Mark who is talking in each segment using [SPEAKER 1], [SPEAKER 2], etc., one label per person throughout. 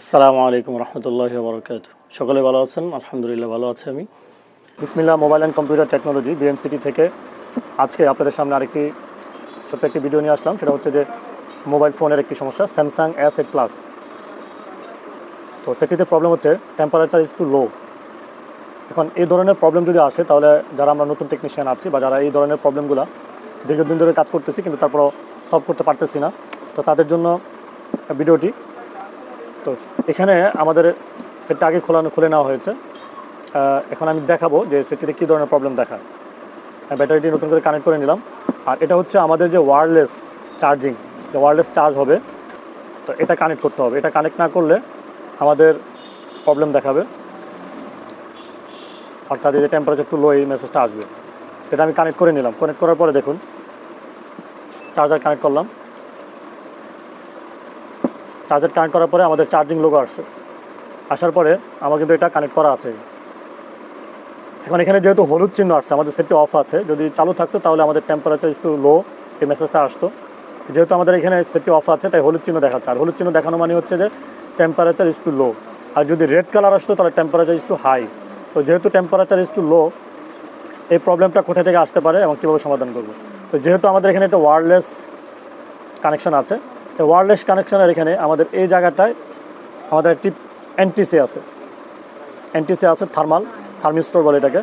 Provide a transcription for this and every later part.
[SPEAKER 1] আসসালামু আলাইকুম রহমতুল্লাহ বরকাত সকলে ভালো আছেন? আলহামদুলিল্লাহ ভালো আছি আমি। Bismillah mobile and computer technology BMCT থেকে আজকে আপনাদের সামনে আরেকটি ছোট্ট একটি ভিডিও নিয়ে আসলাম। সেটা হচ্ছে যে মোবাইল ফোনের একটি সমস্যা স্যামসাং এস এইট প্লাস তো সেটিতে প্রবলেম হচ্ছে টেম্পারেচার ইজ টু লো এখন এই ধরনের প্রবলেম যদি আসে, তাহলে যারা আমরা নতুন টেকনিশিয়ান আছি বা যারা এই ধরনের প্রবলেমগুলো দীর্ঘদিন ধরে কাজ করতেছি, কিন্তু তারপরও সলভ করতে পারতেছি না। তো তাদের জন্য ভিডিওটি তো এখানে আমাদের সেটটা আগে খোলানো খুলে নেওয়া হয়েছে। এখন আমি দেখাবো যে সেটিতে কী ধরনের প্রবলেম হ্যাঁ, ব্যাটারিটি নতুন করে কানেক্ট করে নিলাম। আর এটা হচ্ছে আমাদের যে ওয়্যারলেস চার্জিং যে ওয়্যারলেস চার্জ হবে তো এটা কানেক্ট করতে হবে। এটা কানেক্ট না করলে আমাদের প্রবলেম দেখাবে। অর্থাৎ যে টেম্পারেচার টু লো এই মেসেজটা আসবে। এটা আমি কানেক্ট করে নিলাম। কানেক্ট করার পরে দেখুন চার্জার কানেক্ট করলাম। চার্জার কানেক্ট করার পরে আমাদের চার্জিং লোগো আসছে। আসার পরে আমার কিন্তু এটা কানেক্ট করা আছে। এখন এখানে যেহেতু হলুদ চিহ্ন আসছে, আমাদের সেটটি অফ আছে। যদি চালু থাকতো তাহলে আমাদের টেম্পারেচার একটু লো এই মেসেজটা আসতো। যেহেতু আমাদের এখানে সেটটি অফ আছে, তাই হলুদ চিহ্ন দেখাচ্ছে। আর হলুদ চিহ্ন দেখানো মানে হচ্ছে যে টেম্পারেচার ইজ টু লো আর যদি রেড কালার আসতো, তাহলে টেম্পারেচার ইজ টু হাই তো যেহেতু টেম্পারেচার ইজ টু লো এই প্রবলেমটা কোথা থেকে আসতে পারে এবং কীভাবে সমাধান করব? তো যেহেতু আমাদের এখানে একটা ওয়্যারলেস কানেকশন আছে এই ওয়্যারলেস কানেকশনের এখানে আমাদের এই জায়গাটায় আমাদের একটি এনটিসি আছে। এনটিসি আছে থার্মাল থার্মিস্টোর বলে এটাকে।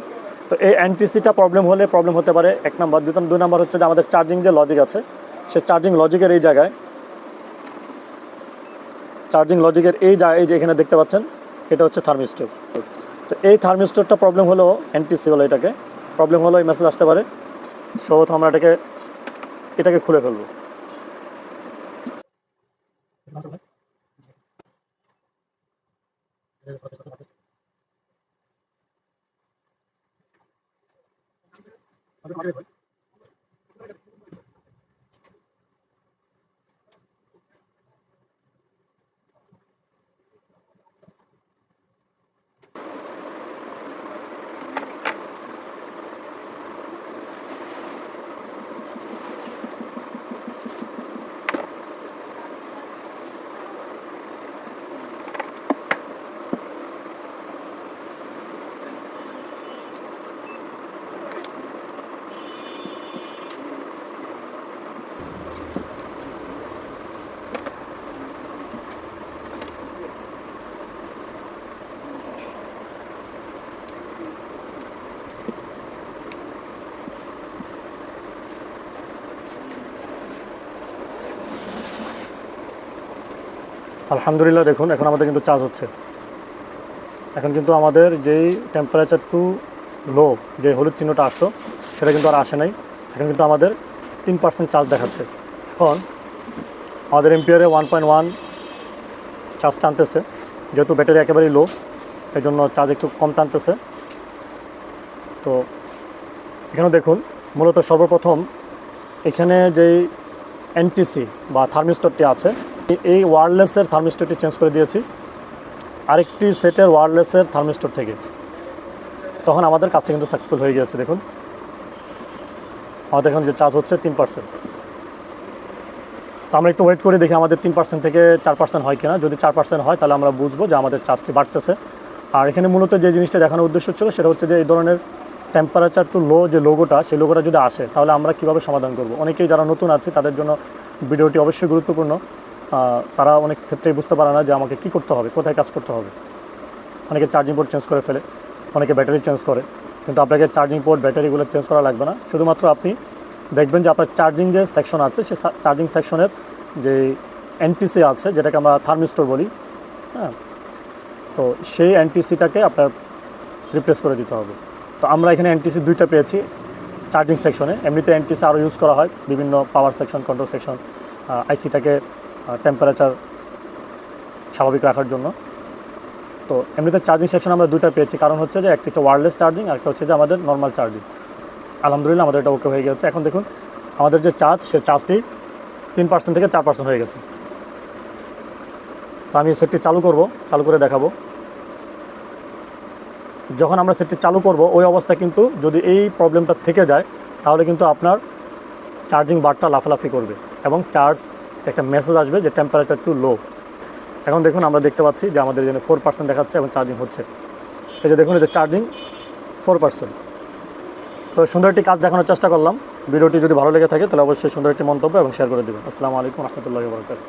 [SPEAKER 1] তো এই এনটিসিটা প্রবলেম হলে প্রবলেম হতে পারে এক নাম্বার। দুই দুই নাম্বার হচ্ছে যে আমাদের চার্জিং যে লজিক আছে, সে চার্জিং লজিকের এই জায়গায় চার্জিং লজিকের এই জায়গায় এই যে এখানে দেখতে পাচ্ছেন, এটা হচ্ছে থার্মিস্টোর তো এই থার্মিস্টোরটা প্রবলেম হলো এনটিসি বলে এটাকে। প্রবলেম হলো এই মেসেজ আসতে পারে। সর্বপ্রথম আমরা এটাকে এটাকে খুলে ফেলব। whatever. আলহামদুলিল্লাহ, দেখুন, এখন আমাদের কিন্তু চার্জ হচ্ছে। এখন কিন্তু আমাদের যেই টেম্পারেচার টু লো যে হলুদ চিহ্নটা আসতো, সেটা কিন্তু আর আসে নাই। এখন কিন্তু আমাদের তিন পার্সেন্ট চার্জ দেখাচ্ছে। এখন আমাদের এমপিআরে ওয়ান পয়েন্ট ওয়ান চার্জ টানতেছে, যেহেতু ব্যাটারি একেবারেই লো এই জন্য চার্জ একটু কম টানতেছে। তো এখানে দেখুন, মূলত সর্বপ্রথম এখানে যেই এনটিসি বা থার্মিস্টরটি আছে এই ওয়ারলেসের থার্মিস্টরটি চেঞ্জ করে দিয়েছি। আরেকটি সেটের ওয়ারলেসের থার্মিস্টর থেকে। তখন আমাদের কাজটা কিন্তু সাকসেসফুল হয়ে গিয়েছে, দেখুন। আমাদের এখন যে চার্জ হচ্ছে তিন পার্সেন্ট তো আমরা একটু ওয়েট করে দেখি আমাদের তিন পার্সেন্ট থেকে চার পার্সেন্ট হয় কিনা। যদি চার পার্সেন্ট হয়, তাহলে আমরা বুঝব যে আমাদের চার্জটি বাড়তেছে। আর এখানে মূলত যে জিনিসটা দেখানোর উদ্দেশ্য ছিল, সেটা হচ্ছে যে এই ধরনের টেম্পারেচার টু লো যে লোগোটা সেই লোগোটা যদি আসে, তাহলে আমরা কীভাবে সমাধান করব? অনেকেই যারা নতুন আছে, তাদের জন্য ভিডিওটি অবশ্যই গুরুত্বপূর্ণ। তারা অনেক ক্ষেত্রেই বুঝতে পারে না যে আমাকে কী করতে হবে, কোথায় কাজ করতে হবে। অনেকে চার্জিং পোর্ট চেঞ্জ করে ফেলে, অনেকে ব্যাটারি চেঞ্জ করে। কিন্তু আপনাকে চার্জিং পোর্ট ব্যাটারিগুলো চেঞ্জ করা লাগবে না। শুধুমাত্র আপনি দেখবেন যে আপনার চার্জিং যে সেকশন আছে, সে চার্জিং সেকশনের যে এনটিসি আছে, যেটাকে আমরা থার্মিস্টোর বলি হ্যাঁ? তো সেই এনটিসিটাকে আপনার রিপ্লেস করে দিতে হবে। তো আমরা এখানে এনটিসি দুইটা পেয়েছি চার্জিং সেকশনে এমনিতে এনটিসি আরও ইউজ করা হয় বিভিন্ন পাওয়ার সেকশন কন্ট্রোল সেকশন আইসিটাকে টেম্পারেচার স্বাভাবিক রাখার জন্য। তো এমনিতে চার্জিং সেকশন আমরা দুইটা পেয়েছি। কারণ হচ্ছে যে একটা হচ্ছে ওয়ারলেস চার্জিং আর একটা হচ্ছে যে আমাদের নর্মাল চার্জিং আলহামদুলিল্লাহ আমাদের এটা ওকে হয়ে গেছে এখন দেখুন, আমাদের যে চার্জ সে চার্জটি তিন পার্সেন্ট থেকে চার পার্সেন্ট হয়ে গেছে। তো আমি সেটটি চালু করব, চালু করে দেখাবো। যখন আমরা সেটটি চালু করব, ওই অবস্থায় কিন্তু যদি এই প্রবলেমটা থেকে যায়, তাহলে কিন্তু আপনার চার্জিং বারটা লাফালাফি করবে এবং চার্জ একটা মেসেজ আসবে যে টেম্পারেচার টু লো এখন দেখুন আমরা দেখতে পাচ্ছি যে আমাদের এখানে ফোর পার্সেন্ট দেখাচ্ছে এবং চার্জিং হচ্ছে। এই যে দেখুন এটা চার্জিং ফোর পার্সেন্ট তো সুন্দর একটি কাজ দেখানোর চেষ্টা করলাম। ভিডিওটি যদি ভালো লেগে থাকে, তাহলে অবশ্যই সুন্দর একটি মন্তব্য এবং শেয়ার করে দেবেন। আসসালামু আলাইকুম, রহমতুল্লাহ বরকাত